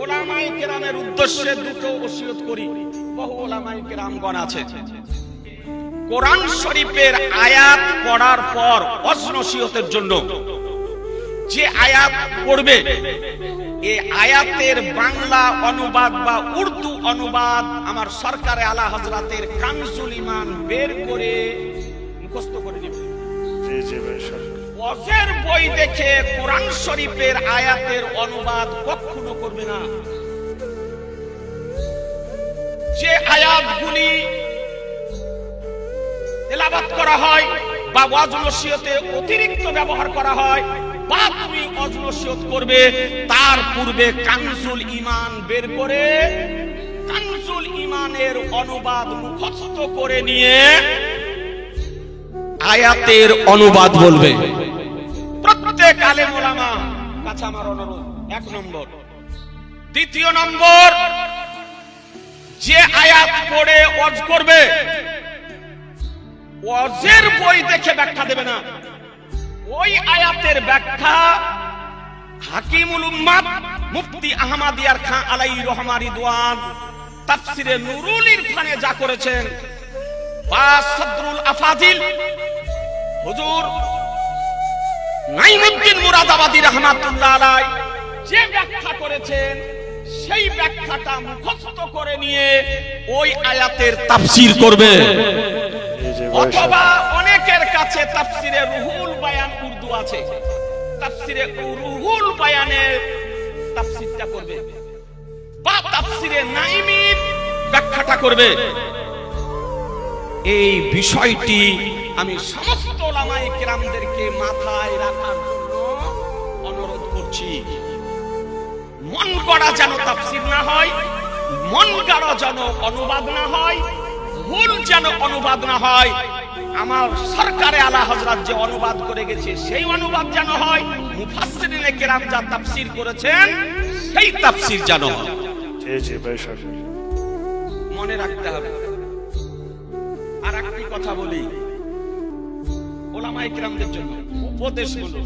ওলামাই কেরামের উদ্দেশ্যে দুটো ওসিয়ত করি। বহু ওলামাই কেরামগণ আছে। কোরআন শরীফের আয়াত পড়ার পর অজনসিয়তের জন্য যে আয়াত পড়বে এই আয়াতের বাংলা অনুবাদ বা উর্দু অনুবাদ আমার সরকারে আলা হজরাতের কানজুল ইমান বের করে অজের বই দেখে কোরআন শরীফের আয়াতের অনুবাদ কখনো করবে না। যে আয়াতগুলি তেলাবাত করা হয় বা ওয়াজ নসিহতে অতিরিক্ত ব্যবহার করা হয় বা তুমি ওয়াজ করবে, তার পূর্বে কানজুল ইমান বের করে কানজুল ইমানের অনুবাদ মুখস্থ করে নিয়ে আয়াতের অনুবাদ বলবে। কাছে আমার অনুরোধ, এক নম্বর। দ্বিতীয় নম্বর, যে আয়াত পড়ে ওয়াজ করবে, ওয়াজের বই দেখে ব্যাখ্যা দেবে না। ওই আয়াতের ব্যাখ্যা হাকিমুল উম্মাদ মুফতি আহমাদিয়ার খান আলাই রহমারি দোয়ান তাফসিরে নুরুল ইরফানে যা করেছেন। বা সদরুল আফাজিল। হুজুর নাইমুদ্দিন মুরাদাবাদী রহমাতুল্লাহ আলাই যে ব্যাখ্যা করেছেন, সেই ব্যাখ্যাটা মুখস্থ করে নিয়ে ওই আয়াতের তাফসীর করবে। অথবা অনেকের কাছে তাফসিরে রুহুল বায়ান উর্দু আছে। তাফসিরে রুহুল বায়ানের তাফসিরটা করবে। বা তাফসিরে নাইমির ব্যাখ্যাটা করবে। এই বিষয়টি আমি সমস্ত ওলামায়ে কেরামদেরকে মাথায় রাখার জন্য অনুরোধ করছি। মন গড়া যেন তাফসির না হয় মন গড়া যেন অনুবাদ না হয় ভুল যেন অনুবাদ না হয়। আমার সরকারে আলা হজরত যে অনুবাদ করে গেছে সেই অনুবাদ যেন হয়। মুফাসসিরিনে কেরাম যা তাফসির করেছেন সেই তাফসির যেন হয়। জি জি মনে রাখতে হবে। আর একটি কথা বলি। কেরামদের জন্য। উপদেশ হলো